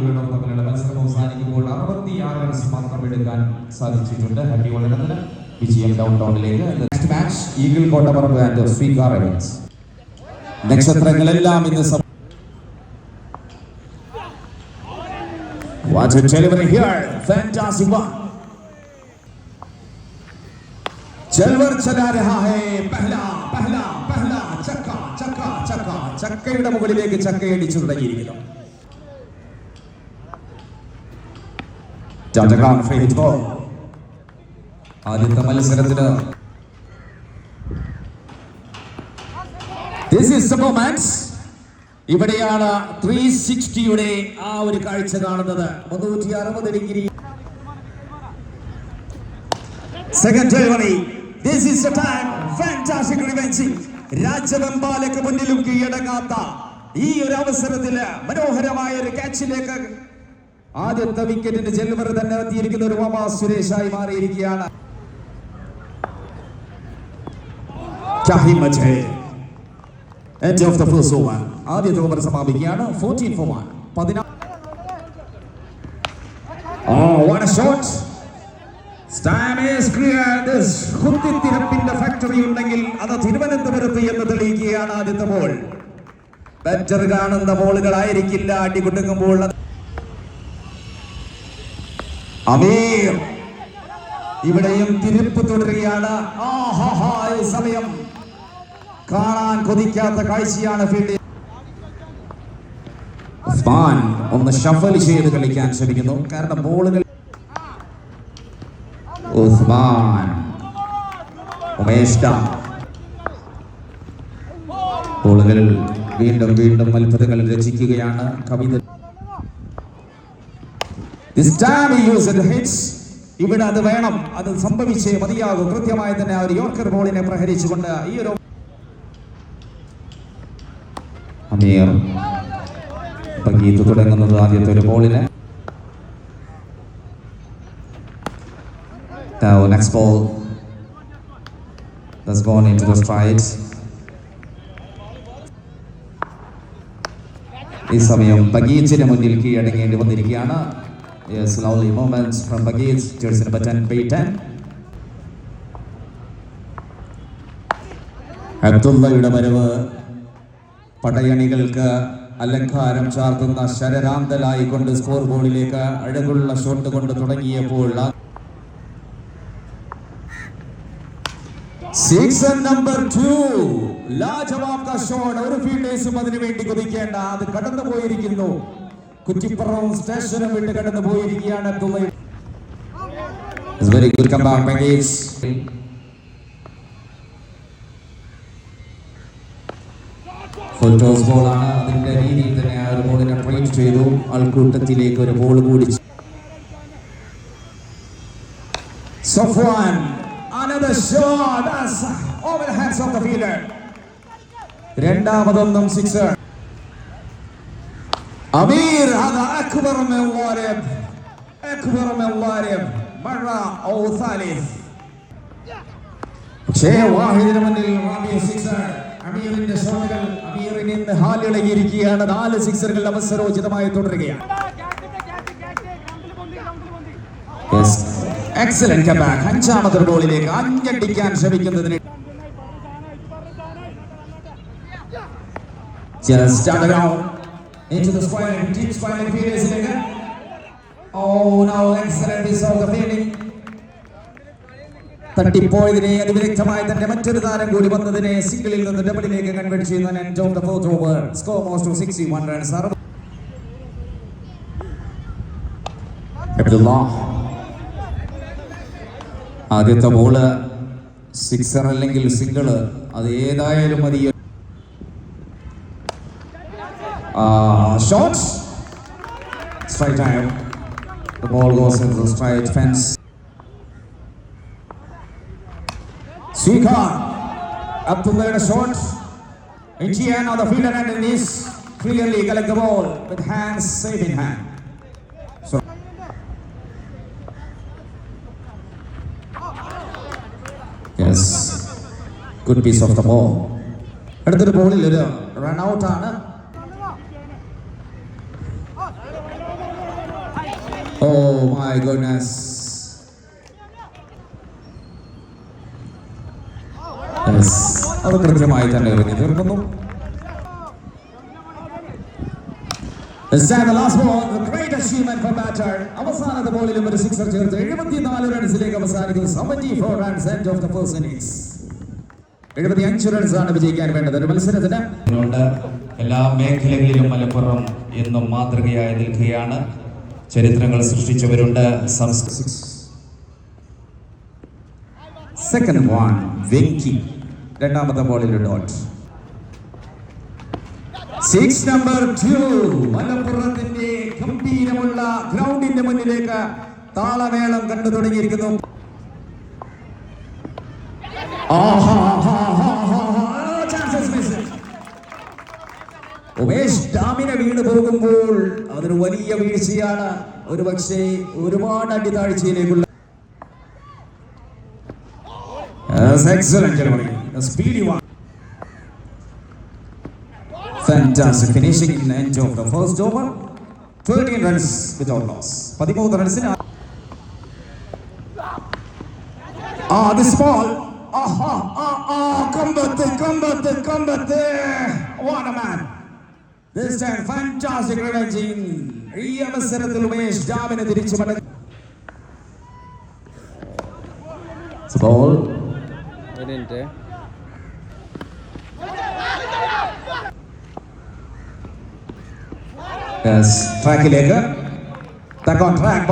ടീമുകളും തമ്മിലുള്ള മത്സരം അവസാനിക്കുമ്പോൾ അറുപത്തിയാറ് റൺസ് മാത്രം എടുക്കാൻ സാധിച്ചിട്ടുണ്ട്. ഹരി വളരുന്നതിന് വിജയം ഡൗൺ ടൗണിലേക്ക് next match eagle Kottaparamba and Sweekar നക്ഷത്രങ്ങളെല്ലാം ഇന്ന് Watch a delivery here. Fantastic one. ചെൽവർ ചലാ രഹാ ഹേ പഹല പഹല പഹല ചക്ക ചക്ക ചക്ക ചക്കയുടെ മുകളിലേക്ക് ചക്കയടിച്ചു തുടങ്ങിയിരിക്കുന്നു. ആദ്യത്തെ മത്സരത്തിന്. ഇവിടെയാണ് ത്രീ സിക്സ്റ്റിയുടെ ആ ഒരു കാഴ്ച കാണുന്നത്. മുന്നൂറ്റി അറുപത് ഡിഗ്രി സെക്കൻഡ് മുന്നിലും കീഴടങ്ങാത്ത ഈ ഒരു അവസരത്തിൽ മനോഹരമായ ഒരു ക്യാച്ചിലേക്ക് ആദ്യത്തെ വിക്കറ്റിന്റെ ജെൽവർ തന്നെ എത്തിയിരിക്കുന്ന ഒരു വമ സുരേഷായി മാറിയിരിക്കുകയാണ്. ആദ്യത്തെ ഓവർ സമാപിക്കുകയാണ്. ഫോർട്ടീൻ ഫോർ വൺ കുത്തിത്തിരപ്പിന്റെ ഫാക്ടറി ഉണ്ടെങ്കിൽ അത് തിരുവനന്തപുരത്ത് എന്ന് തെളിയിക്കുകയാണ് ആദ്യത്തെ ബോൾ ബാറ്റർ കാണുന്ന ബോളുകളായിരിക്കില്ല അടികുടുങ്ങുമ്പോൾ അമീർ. ഇവിടെയും തിരിപ്പ് തുടരുകയാണ്. സമയം കാണാൻ കൊതിക്കാത്ത കാഴ്ചയാണ് ഫീൽഡിൽ. ഒന്ന് ഷഫൽ ചെയ്ത് കളിക്കാൻ ശ്രമിക്കുന്നു. കാരണം ബോളുകൾ ഉസ്മാൻ. ഉമേഷ് ഡാ. ബോളുകൾ വീണ്ടും വീണ്ടും അത്ഭുതങ്ങൾ രചിക്കുകയാണ്. കവിത ഇവിടെ അത് വേണം. അത് സംഭവിച്ചേ മതിയാകും. കൃത്യമായി തന്നെ ഒരു യോർക്കർ ബോളിനെ പ്രഹരിച്ചുകൊണ്ട് ഈ ഒരു തുടങ്ങുന്നത് ആദ്യത്തെ ഒരു ബോളിന്. Now next ball has gone into the strides. ഈ സമയം ബഗീച്ചിന് മുന്നിൽ കീഴടങ്ങേണ്ടി വന്നിരിക്കുകയാണ്. Yes, lovely moments from Bagheez, jersey number 10, pay 10. അബ്ദുള്ളയുടെ വരവ്. പടയണികൾക്ക് അലങ്കാരം ചാർത്തുന്ന ശരരാന്തലായിക്കൊണ്ട് സ്കോർ ബോർഡിലേക്ക് അഴകുള്ള ഷോട്ട് കൊണ്ട് തുടങ്ങിയപ്പോൾ സീസൺ നമ്പർ ടു ലാജവാബ് ഷോട്ട് ഒരു ഫീൽഡേഴ്സും അതിനു വേണ്ടി കുതിക്കേണ്ട. അത് കടന്നു പോയിരിക്കുന്നു കുറ്റിപ്പുറവും സ്റ്റേഷനും വിട്ട് കടന്നു പോയിരിക്കുകയാണ് ബോളാണ് അതിന്റെ രീതിയിൽ തന്നെ ആ ഒരു ബോളിനെ ട്രെയിൻ ചെയ്തു. ആൾക്കൂട്ടത്തിലേക്ക് ഒരു ബോൾ കൂടി. രണ്ടാമതൊന്നും സിക്സർ അമീർ هذا أكبر من ضارب أكبر من ضارب مرة أو ثالث പക്ഷേ വാഹിദിന് മുന്നിൽ റാബിയ സിക്സർ അമീറിന്റെ ഷോട്ടുകൾ അമീറിന് ഇന്ന് ഹാലിളകിയിരിക്കുകയാണ് നാല് സിക്സറുകൾ അവസരോചിതമായി തുടരുകയാണ് എക്സലന്റ് കമ്പാക്ക് അഞ്ചാമത്തെ ബോളിലേക്ക് അഞ്ഞടിക്കാൻ ശ്രമിക്കുന്നതിന് Just down around into the square, deep square in again. Oh now excellent is of the fielding. തട്ടിപ്പോയതിനെ അതിവിദഗ്ധമായി തന്റെ മറ്റൊരു താരം കൂടി വന്നതിനെ സിംഗിളിൽ നിന്ന് ഡബിളിലേക്ക് കൺവേർട്ട് ചെയ്യുന്ന end of the fourth over score most sixty one runs Abdulla ആദ്യത്തെ ബോൾ സിക്സർ അല്ലെങ്കിൽ സിംഗിൾ അത് ഏതായാലും മതി Shot straight time The ball goes into the straight fence. Sweekan. Abdullahയുടെ shot Inchian on the fielder and is clearly collect the ball with hands safe in hand. So Yes. Good piece of the ball. അടുത്തൊരു ബോളിൽ ഒരു run out oh my Yes. അത് കൃത്യമായി തന്നെ എറിഞ്ഞു തീർക്കുന്നു. അവസാനത്തെ ബോളിലും ഒരു സിക്സർ ചേർത്ത് എഴുപത്തിനാല് റൺസിലേക്ക് അവസാനിക്കുന്നു. Seventy four runs end of the first innings എഴുപത്തി അഞ്ച് റൺസ് ആണ് വിജയിക്കാൻ വേണ്ടത്. ഒരു മത്സരത്തിന്. എല്ലാ മേഖലകളിലും മലപ്പുറം എന്നും മാതൃകയായി നിൽക്കുകയാണ്. ചരിത്രങ്ങൾ സൃഷ്ടിച്ചവരുണ്ട്. സെക്കൻഡ് വൺ വെങ്കി രണ്ടാമത്തെ ബോളിൽ ഡോട്ട് സിക്സ് നമ്പർ ടു മലപ്പുറത്തിന്റെ ഗംഭീരമുള്ള ഗ്രൗണ്ടിന്റെ മുന്നിലേക്ക് താളമേളം കണ്ടു തുടങ്ങിയിരിക്കുന്നു. ആഹാ, ഡാമിനെ വീണ് പോകുമ്പോൾ അതൊരു വലിയ വീഴ്ചയാണ് ഒരു പക്ഷേ ഒരുപാട് അടിതാഴ്ചയിലേക്കുള്ള. Fantastic finishing in the end of the first over. 13 runs without loss. പതിമൂന്ന് റൺസിന് ആ this ball. ആഹാ, ആ, ആ, കമ്പത്ത്, കമ്പത്ത്, കമ്പത്ത്. A man. This time fantastic revenging. ഈ അവസരത്തിൽ ഉമേഷ് ഡാമിനെ തിരിച്ചു മടങ്ങി ബോൾ ട്രാക്കിലേക്ക് track on track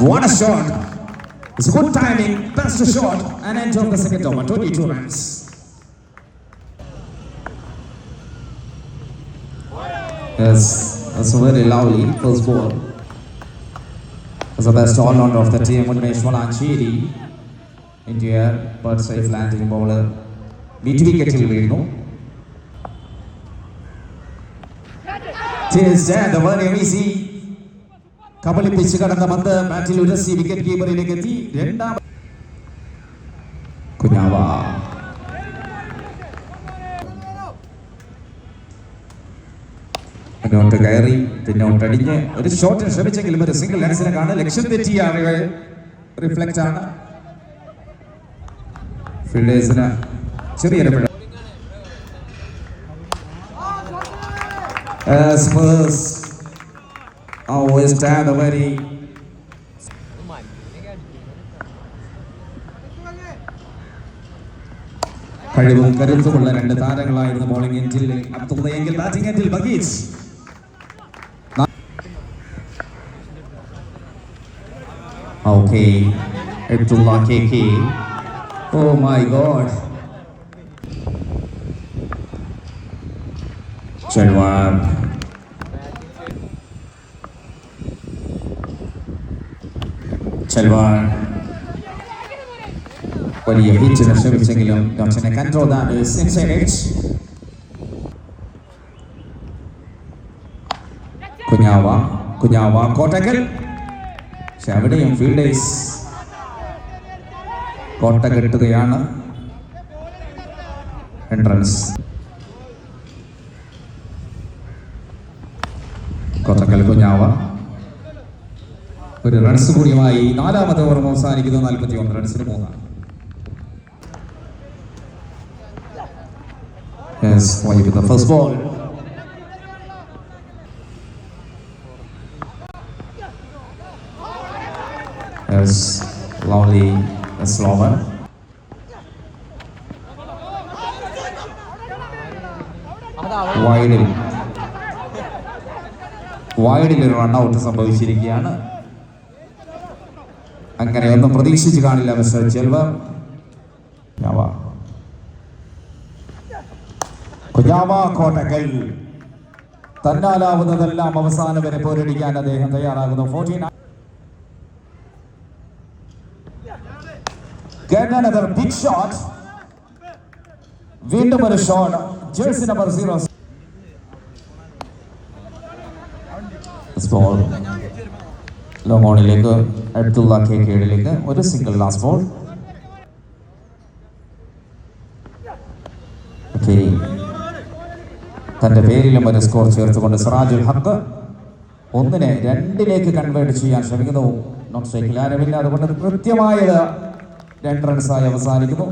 What a shot! It's good timing, best shot, and end of the second over, 22 runs. Yes, that's a very lovely first ball. As the best all-rounder of the team, Unmesh Valancheri, India, bird safe landing bowler, mid wicket വീഴുന്നു Tis there, the very easy. കബളിപ്പിച്ച് കടന്ന പന്ത് ബാറ്റിൽ ഉരസി wicket കീപ്പറിലേക്ക് എത്തി. രണ്ടാം കുഞ്ഞാവ. മുന്നോട്ട് കയറി പിന്നോട്ട് അടിഞ്ഞ് ഒരു ഷോട്ടിന് ശ്രമിച്ചെങ്കിലും ഒരു സിംഗിൾ ലെൻസിനെ കാണാൻ ലക്ഷ്യം തെറ്റിയാണ് റിഫ്ലക്റ്റ് ആണ്. ഫീൽഡേഴ്സിന് ചെറിയൊരു പിഴ As the very കഴിവും കരുത്തുമുള്ള രണ്ട് താരങ്ങളായിരുന്നു ബോളിംഗ് എഞ്ചിൽ അബ്ദുള്ളയെങ്കിൽ ബാറ്റിംഗ് എഞ്ചിൽ ബഗീച്ച് okay Abdulla K K oh my god Chelvar Chelvar വലിയ പിച്ചിന് ശ്രമിച്ചെങ്കിലും ഡോക്ടറിനെ കൺട്രോൾ കുഞ്ഞാവ കുഞ്ഞാവ കോട്ടക്കൽ. പക്ഷെ അവിടെയും ഫീൽഡേഴ്സ് കോട്ട കെട്ടുകയാണ്. എൻട്രൻസ് കുഞ്ഞാവ. ഒരു റൺസ് കൂടിയുമായി നാലാമത്തെ ഓവർ അവസാനിക്കുന്നത് നാൽപ്പത്തി ഒന്ന് റൺസിന് മൂന്നാണ്. Yes, slower. വൈഡിൽ വൈഡിൽ ഒരു റൺഔട്ട് സംഭവിച്ചിരിക്കുകയാണ് അങ്ങനെ ഒന്നും പ്രതീക്ഷിച്ച് കാണില്ല മിസ്റ്റർ ചെൽവർ തന്നാലാവുന്നതെല്ലാം അവസാനം വരെ പോരടിക്കാൻ അദ്ദേഹം തയ്യാറാകുന്നു. ബിഗ് ഷോട്ട് വീണ്ടും ഒരു shot jersey number zero ball ലോങ്ങോണിലേക്ക് Abdulla K കീഴിലേക്ക് ഒരു സിംഗിൾ ലാസ്റ്റ് ബോൾ തന്റെ പേരിലും ഒരു സ്കോർ ചേർത്തുകൊണ്ട് സിറാജുൽ ഹക്ക് ഒന്നിനെ രണ്ടിലേക്ക് കൺവേർട്ട് ചെയ്യാൻ ശ്രമിക്കുന്നു. നോട്ട് ഷെയ്ക്കിലാരവില്ല അതുകൊണ്ട് കൃത്യമായത് രണ്ട് റൺസായി അവസാനിക്കുന്നു.